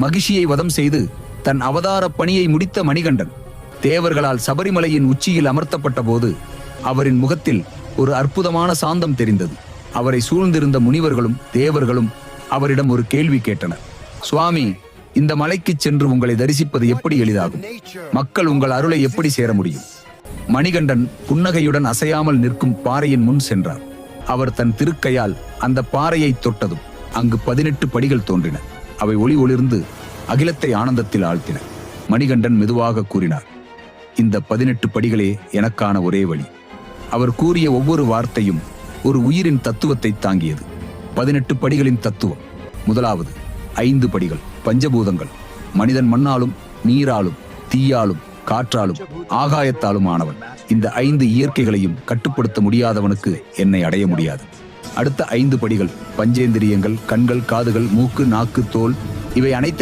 மகிஷியை வதம் செய்து தன் அவதார பணியை முடித்த மணிகண்டன் தேவர்களால் சபரிமலையின் உச்சியில் அமர்த்தப்பட்ட போது அவரின் முகத்தில் ஒரு அற்புதமான சாந்தம் தெரிந்தது. அவரை சூழ்ந்திருந்த முனிவர்களும் தேவர்களும் அவரிடம் ஒரு கேள்வி கேட்டனர். சுவாமி இந்த மலைக்கு சென்று உங்களை தரிசிப்பது எப்படி எளிதாகும்? மக்கள் உங்கள் அருளை எப்படி சேர முடியும்? மணிகண்டன் புன்னகையுடன் அசையாமல் நிற்கும் பாறையின் முன் சென்றார். அவர் தன் திருக்கையால் அந்த பாறையை தொட்டதும் அங்கு பதினெட்டு படிகள் தோன்றின. அவை ஒளி ஒளிர்ந்து அகிலத்தை ஆனந்தத்தில் ஆழ்த்தின. மணிகண்டன் மெதுவாக கூறினார் இந்த பதினெட்டு படிகளே எனக்கான ஒரே வழி. அவர் கூறிய ஒவ்வொரு வார்த்தையும் ஒரு உயிரின் தத்துவத்தை தாங்கியது. பதினெட்டு படிகளின் தத்துவம். முதலாவது ஐந்து படிகள் பஞ்சபூதங்கள். மனிதன் மண்ணாலும் நீராலும் தீயாலும் காற்றாலும் ஆகாயத்தாலும் ஆனவன். இந்த ஐந்து இயற்கைகளையும் கட்டுப்படுத்த முடியாதவனுக்கு என்னை அடைய முடியாது. அடுத்த ஐந்து படிகள் பஞ்சேந்திரியங்கள் கண்கள் காதுகள் மூக்கு நாக்கு தோல் இவை அனைத்தையும்